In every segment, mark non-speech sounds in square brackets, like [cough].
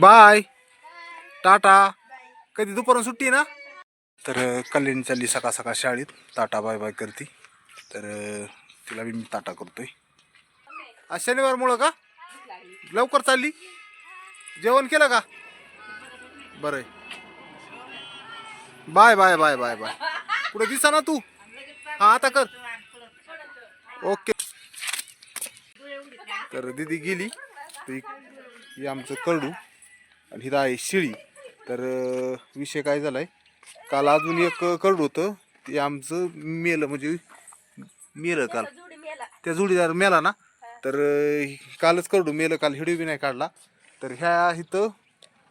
Bye. Tata. कधी दुपारून सुट्टी ना? तर कल्याणी चालली सकाळ सकाळ शाळेत. टाटा बाय बाय करते. तर तिला बी मी टाटा करतोय. आज शनिवारमुळं का? लवकर चालली? जेवण केलं का? बरं. Bye bye bye bye bye. कुठे दिसा ना तू? हा आता कर. ओके. तर दीदी गेली. ही आमचं करडू आणि हिथं आहे शिळी. तर विषय काय झालाय? काल अजून एक करडू होतं. ते आमचं मेलं म्हणजे मेलं काल. त्या जोडीदार मेला ना? तर कालच करडू मेलं. काल हिडू बी नाही काढला. तर ह्या इथं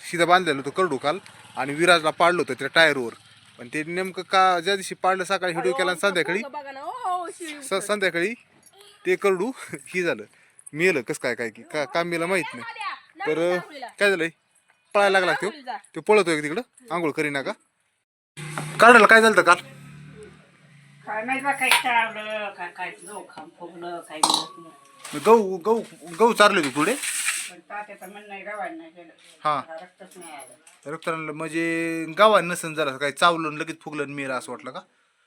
शिदा बांधलेलं होतं करडू काल. आणि विराजला पाडलं होतं त्या टायरवर. पण ते नेमकं का ज्या दिवशी पाडलं सकाळी हिडू केला आणि संध्याकाळी शिळी स- संध्याकाळी ते करडू [laughs] ही झालं. मेलं कसं काय काय की का का मेलं माहीत नाही. तर काय झालंय? पळायला लागला तो. तो पळतोय का तिकडं? आंघोळ करीना का? काढायला काय झालं काल? काय माहीत बा काय चावलं काय काय लोखम फुगलं काय मिळत नाही गहू गहू गहू चारले होते पुढे? पण तात्याचं म्हणणं आहे गावाला नाही गेलं. हा. मला रक्तच नाही आलं. रक्ताला म्हणजे गावात नसन झालं काय चावलं आणि लगेच फुगलं आणि मेलं असं वाटलं का?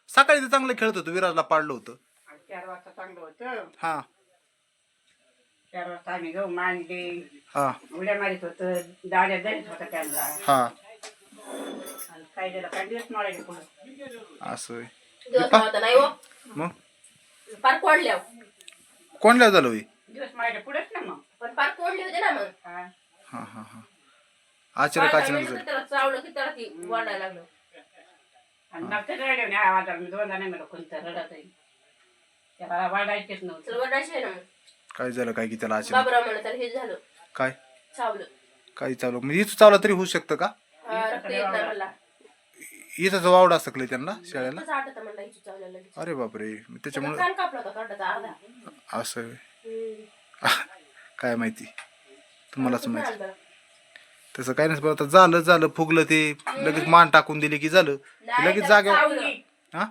सकाळी तर चांगलं खेळत होतं विराजला पाडलं होतं. आणि चार वाजता चांगलं होतं. हा. वाजता आम्ही गहू मांडले. हा. उड्या मारित होतं दाड्या जाईत होता त्यांना. हा. आणि काय झालं काय दिवस मारायचे पुढं. असं होय. दिवस नव्हता नाही हो. मग? पार कोडल्या. कोणला झालं होय? दिवस मारायचे पुढेच ना मग. पण पार कोडले होते ना मग. हा. हा हा हा. झालं. त्याला चावलं की त्याला ती वाढायला लागलं. आणि नक्कीच रडले नाही आवाजाला मी दोनदा नाही मला कोणतं रडत आहे. त्याला वाढायचेच चल नव्हतं वाढायचे ना मग. काय झालं? काय की त्याला अचानक हे झालं. काय? चावलं. काही चालू म्हणजे इथं चावला तरी होऊ शकतं का? हा, रक्त येत नाही मला. इथं वावडा सकले त्यांना शाळेला? कसं आटत म्हणलं हिची चावलं लगेच. अरे बापरे मग त्याच्यामुळे कान कापला होता तोंडाचा अर्धा. असं. हम्म. [laughs] काय माहिती? तुम्हालाच कुठं माहिती. आणलं? तसं काय नसतं आता झालं झालं फुगलं ते. लगेच मान टाकून दिली की झालं. ते नाही, लगेच त्याला जागेवर चावलं. हा?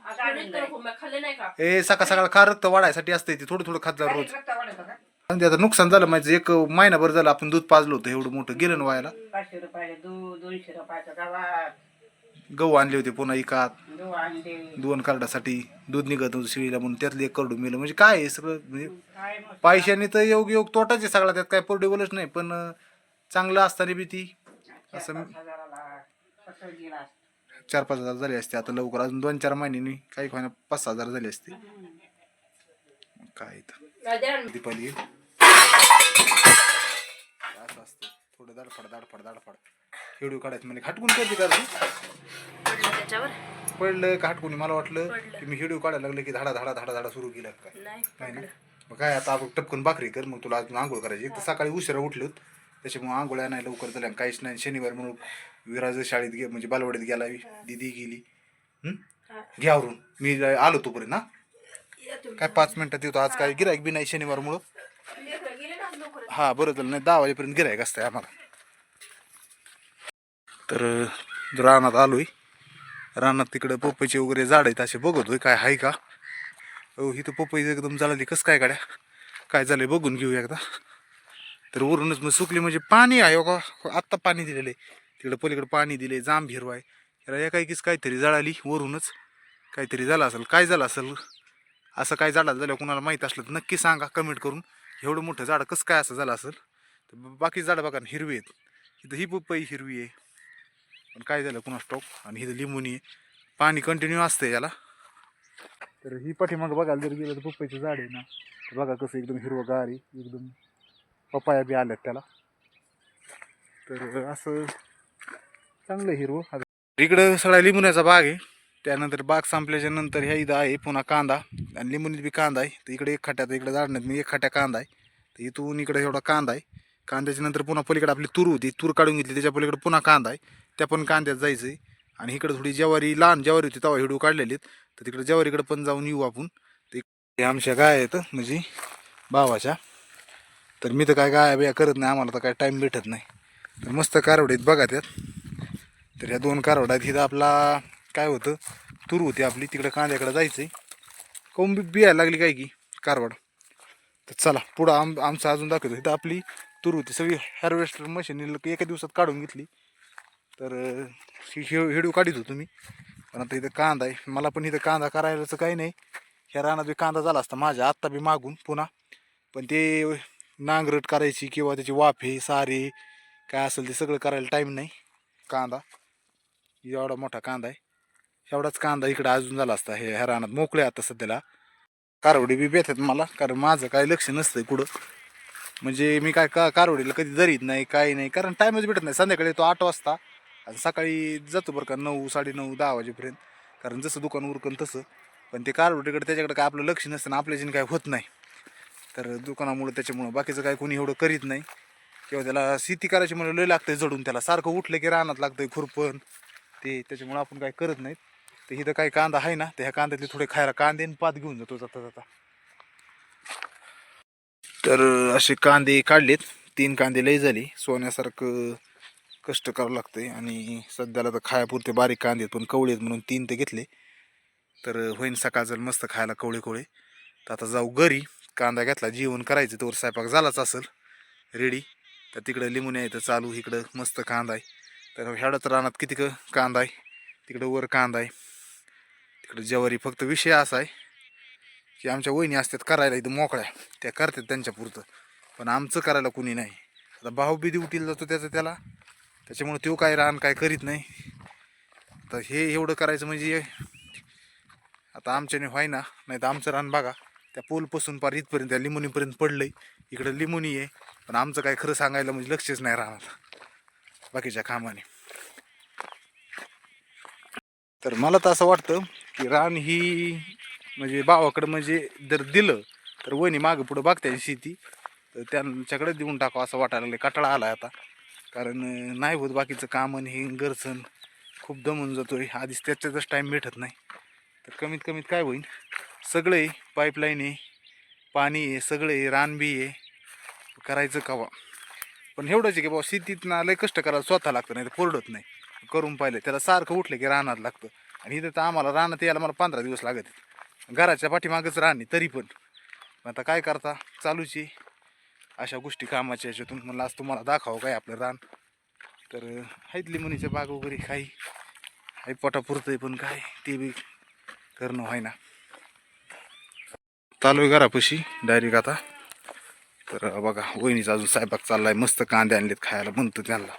ए सकाळ सकाळ खा रक्त वाढायसाठी असते ते थोडं थोडं खात जा रोज. आणि ते आता नुकसान झालं माझं एक महिनाभर झालं आपण दूध पाजलं होतं एवढं मोठं गेलं ना व्हायला. पाचशे रुपयाचे दूध दोनशे रुपयाचं गावात गहू आणले होते पुन्हा दूध आणले. दोन कार्डासाठी दूध निघत होतं शिळीला म्हणून त्यातलं एक करडू मेलं. म्हणजे काय सगळं? म्हणजे काय मग पैशाने तर योग योग तोटाच आहे सगळा त्यात काय पोर्टेबलच नाही पण अं, चांगलं असताना बी ती. असं गेला. चार पाच हजार झाले असते. आता लवकर अजून दोन चार महिन्यांनी काही महिना पाच सहा हजार झाले असते. काय ना. दीपाली. असं असतं. थोडं दाडफड दाडफड दाडफड व्हिडिओ काढायचं म्हणजे खाटकून करते का? पडलं त्याच्यावर? पडलं का हटकून मला वाटलं की मी व्हिडिओ काढायला लागले की धाडा धाडा धाडा धाडा सुरू केला काय नाही ना? मग काय आता आपण टपकून भाकरी कर मग तुला अजून आंघोळ करायची. एक तर सकाळी उशिरा उठलो त्याच्यामुळे आंघोळ्या नाही लवकर झाल्या काहीच नाही. शनिवार म्हणून विराज शाळेत गे म्हणजे बालवाडीत गेला दिदी गेली? घ्यावरून मी आलो तोपर्यंत ना काय पाच मिनिटात येतो. आज काय गिरायक बी नाही शनिवारमुळं. हा बरं झालं. नाही दहा वाजेपर्यंत गिरायक असतंय आम्हाला. तर रानात आलोय. रानात तिकडं पपईचे वगैरे झाड आहेत असे बघतोय. काय आहे का? हो इथं पपई एकदम जळाली. कसं काय गाड्या? काय झालंय बघून घेऊ एकदा. तर वरूनच मग सुकली. म्हणजे पाणी आहे हो का? आत्ता पाणी दिलेलं आहे. तिकडं पलीकडं पाणी दिले जांब हिरवाय आहे. त्याला एकाएकीच काहीतरी जळाली वरूनच. काहीतरी झालं असेल काय झालं असेल? असं काय झालं झालं कुणाला माहीत असलं तर नक्की सांगा कमेंट करून. एवढं मोठं झाड कसं काय असं झालं असेल? तर बाकी झाडं बघा ना हिरवी आहेत. इथं ही पपई हिरवी आहे. पण काय झालं कुणा स्टॉक आणि इथं लिंबूनी आहे. पाणी कंटिन्यू असतं याला. तर ही पाठीमागं बघायला जर गेलं तर पप्पईचं झाड आहे ना. तर बघा कसं एकदम हिरवं आहे. एकदम पपाया बी आल्यात त्याला. तर असं चांगलं हिरवं इकडं सगळ्या लिंबुण्याचा बाग आहे. त्यानंतर बाग संपल्याच्या नंतर ह्या इथं आहे पुन्हा कांदा. आणि लिंबुनीत बी कांदा आहे. तर इकडे एक खट्यात इकडे झाडण्यात मी एक खट्या कांदा आहे. तर इथून इकडे एवढा कांदा आहे. कांद्याच्या नंतर पुन्हा पलीकडे आपली तूर होती. तूर काढून घेतली. त्याच्या पलीकडे पुन्हा कांदा आहे. त्या पण कांद्यात जायचं आहे आणि इकडे थोडी ज्वारी लहान ज्वारी होती तेव्हा हिडू काढलेली तर तिकडे ज्वारीकडे पण जाऊन येऊ आपण. ते आमच्या गाय आहेत म्हणजे भावाच्या. तर मी तर काय गाय बिया करत नाही. आम्हाला तर काय टाईम भेटत नाही. तर मस्त कारवड आहेत बघा त्यात. तर ह्या दोन कारवड आहेत इथं आपला काय होतं? तूर होती आपली तिकडं कांद्याकडे जायचं आहे बी बियायला लागली काय की कारवड? तर चला पुढं आम आमचं अजून दाखवतो. इथं आपली तूर होती सगळी हार्वेस्टर मशीन एका दिवसात काढून घेतली. तर हिडू ही हेडू काढित होतो मी. पण आता इथं कांदा आहे. मला पण इथं कांदा करायलाच काही नाही. ह्या रानात बी कांदा झाला असता माझ्या आत्ता बी मागून पुन्हा. पण ते नांगरट करायची किंवा त्याची वाफे सारे काय असेल ते सगळं करायला टाईम नाही. कांदा. एवढा मोठा कांदा आहे. एवढाच कांदा इकडं अजून झाला असता हे ह्या रानात मोकळे आता सध्याला. कारवडी बी बेतात मला कारण माझं काय लक्ष नसतंय कुठं. म्हणजे मी काय का कारवडीला कधी जरीत नाही काही नाही कारण टाईमच भेटत नाही. संध्याकाळी तो आठ वाजता आणि सकाळी जातो बरं का नऊ साडेनऊ दहा वाजेपर्यंत. कारण जसं दुकान उरकन तसं. पण ते कारवडीकडे त्याच्याकडे काय आपलं लक्ष नसतं आणि आपल्याच्याने काय होत नाही. तर दुकानामुळं त्याच्यामुळं बाकीचं काय कोणी एवढं करीत नाही. किंवा त्याला शेती करायची म्हणून लय लागतंय जडून त्याला. सारखं उठलं की रानात लागतंय खुरपण. ते त्याच्यामुळं आपण काय करत नाहीत. तर इथं काही कांदा आहे ना तर ह्या कांद्यातले थोडे खायला कांदे आणि पात घेऊन जातो जाता जाता. तर असे कांदे काढलेत. तीन कांदे लय झाले. सोन्यासारखं कष्ट करावं लागतंय. आणि सध्याला तर खायापुरते बारीक कांदे आहेत, पण कवळे आहेत म्हणून तीन ते घेतले. तर होईन सकाळचं मस्त खायला कवळे कवळे. तर आता जाऊ घरी. कांदा घेतला जेवण करायचं. तोवर स्वयंपाक झालाच असेल. रेडी तर तिकडं लिंबून आहे तर चालू. इकडं मस्त कांदा आहे. तर ह्याडत रानात किती कांदा आहे? तिकडं वर कांदा आहे. तिकडं ज्वारी फक्त विषय असा आहे की आमच्या वहिनी असतात करायला इथं मोकळ्या. त्या करतात त्यांच्या पुरतं. पण आमचं करायला कुणी नाही. आता भाऊ बी जातो त्याचं त्याला. त्याच्यामुळं तो काय रान काय करीत नाही. तर हे एवढं करायचं म्हणजे आता आमच्याने व्हाय ना नाही तर आमचं रान बघा. त्या पोलपासून पार इथपर्यंत त्या लिमुनीपर्यंत पडलं आहे इकडं लिंबोनी आहे. पण आमचं काय खरं सांगायला म्हणजे लक्षच नाही राहणार. बाकीच्या कामाने. तर मला तर असं वाटतं की रान ही म्हणजे भावाकडं म्हणजे जर दिलं तर वहिनी मागं पुढं बघते शेती. तर त्यांच्याकडे देऊन टाकावं असं वाटायला लागलं कटाळा आला आता. कारण नाही होत बाकीचं काम आणि हे गरसन खूप दमून जातो आहे आधीच त्याच्यातच टाईम भेटत नाही. तर कमीत कमीत काय होईल सगळे पाईपलाईन आहे पाणी आहे सगळे आहे रानबी आहे. करायचं कवा? पण एवढंच आहे की बाबा शेतीत ना लय कष्ट करायला स्वतः लागतं नाही तर कोरडत नाही. करून पाहिलं. त्याला सारखं उठलं की रानात लागतं. आणि इथं तर आम्हाला रानात यायला मला पंधरा दिवस लागत घराच्या पाठीमागंच राहणे तरी पण. आता काय करता? चालूची अशा गोष्टी कामाच्या याच्यातून म्हणलं आज तुम्हाला दाखवावं काय आपलं रान? तर आहेत लिमणीच्या बाग वगैरे काही. आई पोटापुरतं आहे पण काय ते बी करणं व्हाय ना चालू आहे घरापाशी डायरेक्ट आता. तर बघा वहिनीचा अजून स्वयंपाक चाललाय. मस्त कांदे आणलेत खायला म्हणतो त्यांना.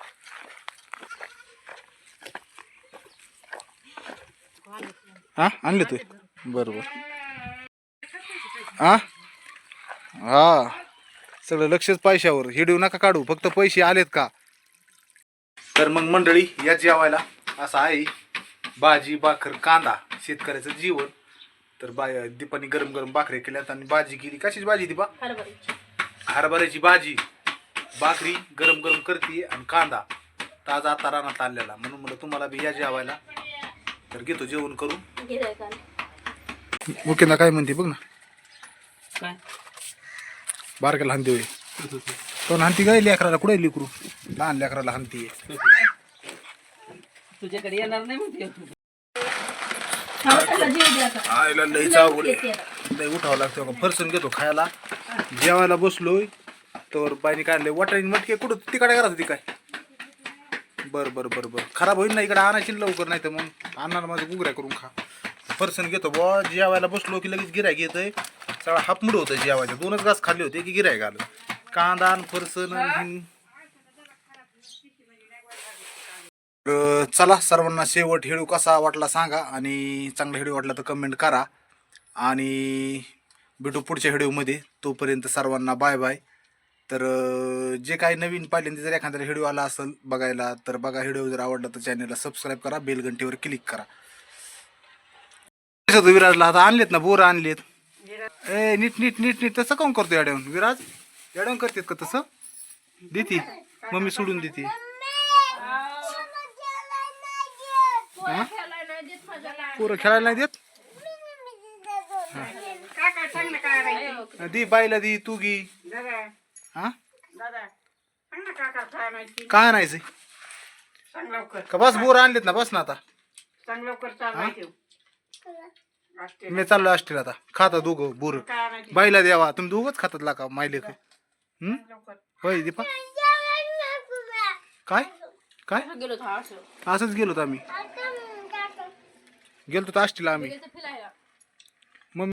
हा? आणले तू? बरोबर. हा? हा. सगळं लक्षच पैशावर. हिडू नका काढू. फक्त पैसे आलेत का? तर मग मंडळी या जेवायला. असं आहे. भाजी भाकर कांदा शेतकऱ्याचं जीवन. तर बा दीपानी गरम गरम भाकरी केल्यात आणि भाजी केली. कशाची भाजी दीपा? हरभऱ्याची. हरभऱ्याची भाजी. भाकरी गरम गरम करते आणि कांदा. ताजा आता रानात आणलेला. म्हणून म्हणलं तुम्हाला बी या जेवायला तर घेतो जेवण ओके ना काय म्हणते बघ ना. काय? बारक्याला हानते होय. पण हानती काय लेकराला? कुठे लेकरू? लहान लेकराला हानती तुझ्याकडे येणार नाही म्हणते. लई उठावं लागतं. फरसून घेतो खायला. जेवायला बसलोय. तर बाईने काढले. वाटाणी मटके कुठं? तिकडे घरात होती काय? बर बर बर बर. खराब होईल ना इकडे आणायची लवकर नाही तर मग आणणार माझं गुगऱ्या करून खा. पर्सन घेतो बुवा जेवायला बसलो की लगेच गिरायक येतंय. सगळा हापमुड होतं जेवायचं. दोनच घास खाल्ले होते की गिरायक आलं. कांदा आणि फरसन आणि चला सर्वांना शेवट हेळू कसा वाटला सांगा आणि चांगला हेळू वाटला तर कमेंट करा. आणि भेटू पुढच्या हेडूमध्ये तोपर्यंत सर्वांना बाय बाय तर जे काही नवीन पहिल्यांदा जर एखाद्या व्हिडिओ आला असेल बघायला तर बघा व्हिडिओ जर आवडला तर चॅनलला सबस्क्राईब करा बेल घंटीवर क्लिक करा विराजला आता आणलेत ना बोरं आणलेत ए नीट नीट नीट नीट तसं काऊन करतो याड्यावून विराज याड्यावून करतेत का तसं देती मम्मी सोडून देते हा? पोरं खेळायला नाही देत दी बाईला दी तू दादा हा? काय आणायचंय सांग लवकर. का बस बोर आणलेत ना बस ना आता. सांग लवकर मी चाललो असतील आता. खाता दोघं बोर. बाईला द्यावा तुम्ही दोघंच खातात लाका मायले हम्म? होय दीपा. काय? काय? गेलो हा असंच गेलो होतो आम्ही. गेलो होतो आष्टीला आम्ही. फिरायला.